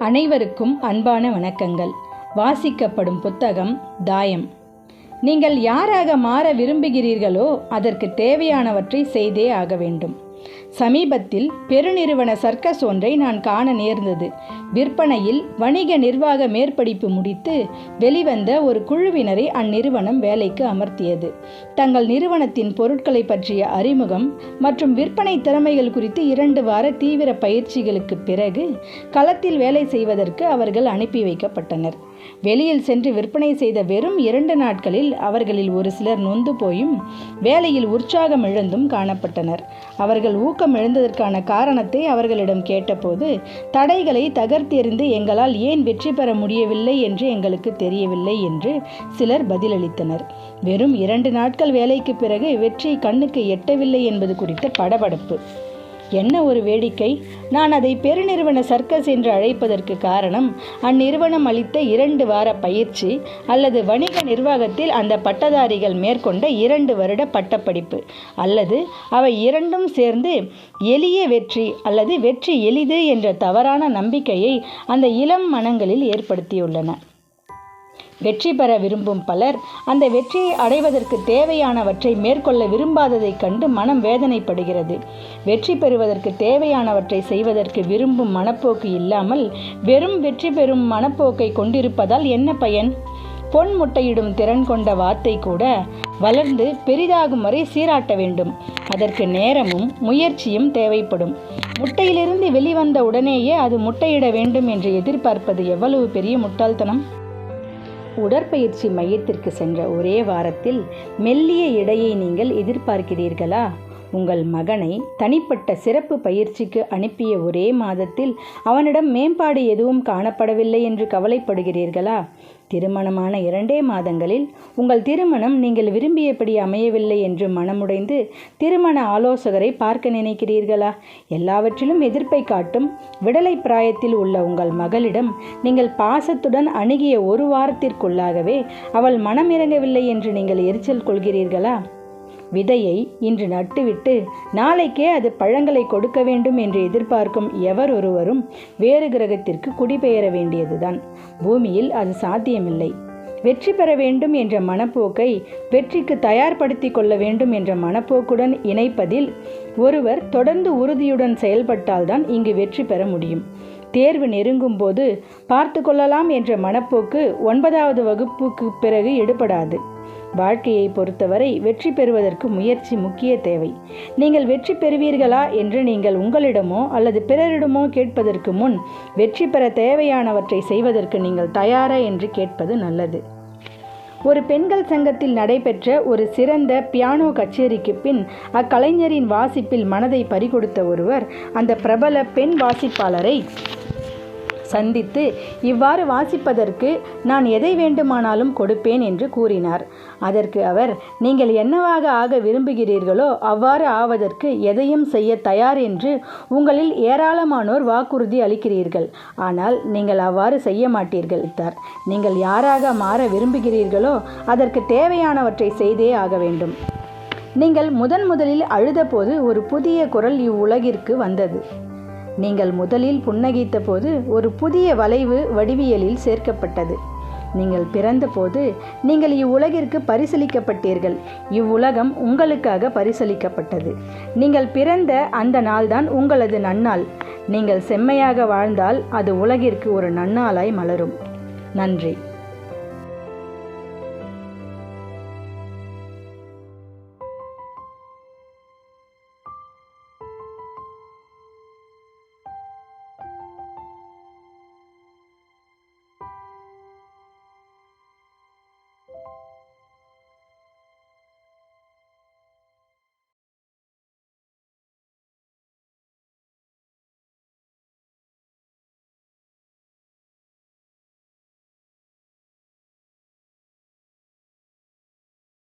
அனைவருக்கும் அன்பான வணக்கங்கள். வாசிக்கப்படும் புத்தகம் தாயம். நீங்கள் யாராக மாற விரும்புகிறீர்களோ அதற்கு தேவையானவற்றை செய்தே ஆக வேண்டும். சமீபத்தில் பெருநிறுவன சர்க்கஸ் ஒன்றை நான் காண நேர்ந்தது. விற்பனையில் வணிக நிர்வாக மேற்படிப்பு முடித்து வெளிவந்த ஒரு குழுவினரை அந்நிறுவனம் வேலைக்கு அமர்த்தியது. தங்கள் நிறுவனத்தின் பொருட்களை பற்றிய அறிமுகம் மற்றும் விற்பனை திறமைகள் குறித்து இரண்டு வார தீவிர பயிற்சிகளுக்கு பிறகு களத்தில் வேலை செய்வதற்கு அவர்கள் அனுப்பி வைக்கப்பட்டனர். வெளியில் சென்று விற்பனை செய்த வெறும் இரண்டு நாட்களில் அவர்களில் ஒரு சிலர் நொந்து போயும் வேலையில் உற்சாகம் இழந்தும் காணப்பட்டனர். அவர்கள் ஊக்கம் இழந்ததற்கான காரணத்தை அவர்களிடம் கேட்டபோது தடைகளை தகர்த்தெறிந்து எங்களால் ஏன் வெற்றி பெற முடியவில்லை என்று எங்களுக்கு தெரியவில்லை என்று சிலர் பதிலளித்தனர். வெறும் இரண்டு நாட்கள் வேலைக்கு பிறகு வெற்றி கண்ணுக்கு எட்டவில்லை என்பது குறித்த படபடப்பு. என்ன ஒரு வேடிக்கை? நான் அதை பெருநிறுவன சர்க்கஸ் என்று அழைப்பதற்கு காரணம் அந்நிறுவனம் அளித்த இரண்டு வார பயிற்சி அல்லது வணிக நிர்வாகத்தில் அந்த பட்டதாரிகள் மேற்கொண்ட இரண்டு வருட பட்டப்படிப்பு. அல்லது அவை இரண்டும் சேர்ந்து எளிய வெற்றி அல்லது வெற்றி எளிது என்ற தவறான நம்பிக்கையை அந்த இளம் மனங்களில் ஏற்படுத்தியுள்ளன. வெற்றி பெற விரும்பும் பலர் அந்த வெற்றியை அடைவதற்கு தேவையானவற்றை மேற்கொள்ள விரும்பாததைக் கண்டு மனம் வேதனைப்படுகிறது. வெற்றி பெறுவதற்கு தேவையானவற்றை செய்வதற்கு விரும்பும் மனப்போக்கு இல்லாமல் வெறும் வெற்றி பெறும் மனப்போக்கை கொண்டிருப்பதால் என்ன பயன்? பொன் முட்டையிடும் திறன் கொண்ட வாத்தை கூட வளர்ந்து பெரிதாகும் வரை சீராட்ட வேண்டும். அதற்கு நேரமும் முயற்சியும் தேவைப்படும். முட்டையிலிருந்து வெளிவந்த உடனேயே அது முட்டையிட வேண்டும் என்று எதிர்பார்ப்பது எவ்வளவு பெரிய முட்டாள்தனம்? உடற்பயிற்சி மையத்திற்கு சென்ற ஒரே வாரத்தில் மெல்லிய எடையை நீங்கள் எதிர்பார்க்கிறீர்களா? உங்கள் மகனை தனிப்பட்ட சிறப்பு பயிற்சிக்கு அனுப்பிய ஒரே மாதத்தில் அவனிடம் மேம்பாடு எதுவும் காணப்படவில்லை என்று கவலைப்படுகிறீர்களா? திருமணமான இரண்டே மாதங்களில் உங்கள் திருமணம் நீங்கள் விரும்பியபடி அமையவில்லை என்று மனமுடைந்து திருமண ஆலோசகரை பார்க்க நினைக்கிறீர்களா? எல்லாவற்றிலும் எதிர்ப்பை காட்டும் விடலை பிராயத்தில் உள்ள உங்கள் மகளிடம் நீங்கள் பாசத்துடன் அணுகிய ஒரு வாரத்திற்குள்ளாகவே அவள் மனம் இறங்கவில்லை என்று நீங்கள் எரிச்சல் கொள்கிறீர்களா? விதையை இன்று நட்டுவிட்டு நாளைக்கே அது பழங்களை கொடுக்க வேண்டும் என்று எதிர்பார்க்கும் எவர் ஒருவரும் வேறு கிரகத்திற்கு குடிபெயர வேண்டியதுதான். பூமியில் அது சாத்தியமில்லை. வெற்றி பெற வேண்டும் என்ற மனப்போக்கை வெற்றிக்கு தயார்படுத்தி கொள்ள வேண்டும் என்ற மனப்போக்குடன் இணைப்பதில் ஒருவர் தொடர்ந்து உறுதியுடன் செயல்பட்டால்தான் இங்கு வெற்றி பெற முடியும். தேர்வு நெருங்கும் போது பார்த்து கொள்ளலாம் என்ற மனப்போக்கு ஒன்பதாவது வகுப்புக்கு பிறகு எடுபடாது வாழ்க்கையை பொறுத்தவரை வெற்றி பெறுவதற்கு முயற்சி முக்கிய தேவை. நீங்கள் வெற்றி பெறுவீர்களா என்று நீங்கள் உங்களிடமோ அல்லது பிறரிடமோ கேட்பதற்கு முன் வெற்றி பெற தேவையானவற்றை செய்வதற்கு நீங்கள் தயாரா என்று கேட்பது நல்லது. ஒரு பெண்கள் சங்கத்தில் நடைபெற்ற ஒரு சிறந்த பியானோ கச்சேரிக்கு பின் அக்கலைஞரின் வாசிப்பில் மனதை பறிகொடுத்த ஒருவர் அந்த பிரபல பெண் வாசிப்பாளரை சந்தித்து இவ்வாறு வாசிப்பதற்கு நான் எதை வேண்டுமானாலும் கொடுப்பேன் என்று கூறினார். அதற்கு அவர் நீங்கள் என்னவாக ஆக விரும்புகிறீர்களோ அவ்வாறு ஆவதற்கு எதையும் செய்ய தயார் என்று உங்களில் ஏராளமானோர் வாக்குறுதி அளிக்கிறீர்கள். ஆனால் நீங்கள் அவ்வாறு செய்ய மாட்டீர்கள் தார் நீங்கள் யாராக மாற விரும்புகிறீர்களோ அதற்கு தேவையானவற்றை செய்தே ஆக வேண்டும். நீங்கள் முதன் முதலில் அழுதபோது ஒரு புதிய குரல் இவ்வுலகிற்கு வந்தது. நீங்கள் முதலில் புன்னகைத்த போது ஒரு புதிய வளைவு வடிவியலில் சேர்க்கப்பட்டது. நீங்கள் பிறந்தபோது நீங்கள் இவ்வுலகிற்கு பரிசளிக்கப்பட்டீர்கள். இவ்வுலகம் உங்களுக்காக பரிசளிக்கப்பட்டது. நீங்கள் பிறந்த அந்த நாள்தான் உங்களது நன்னாள். நீங்கள் செம்மையாக வாழ்ந்தால் அது உலகிற்கு ஒரு நன்னாளாய் மலரும். நன்றி.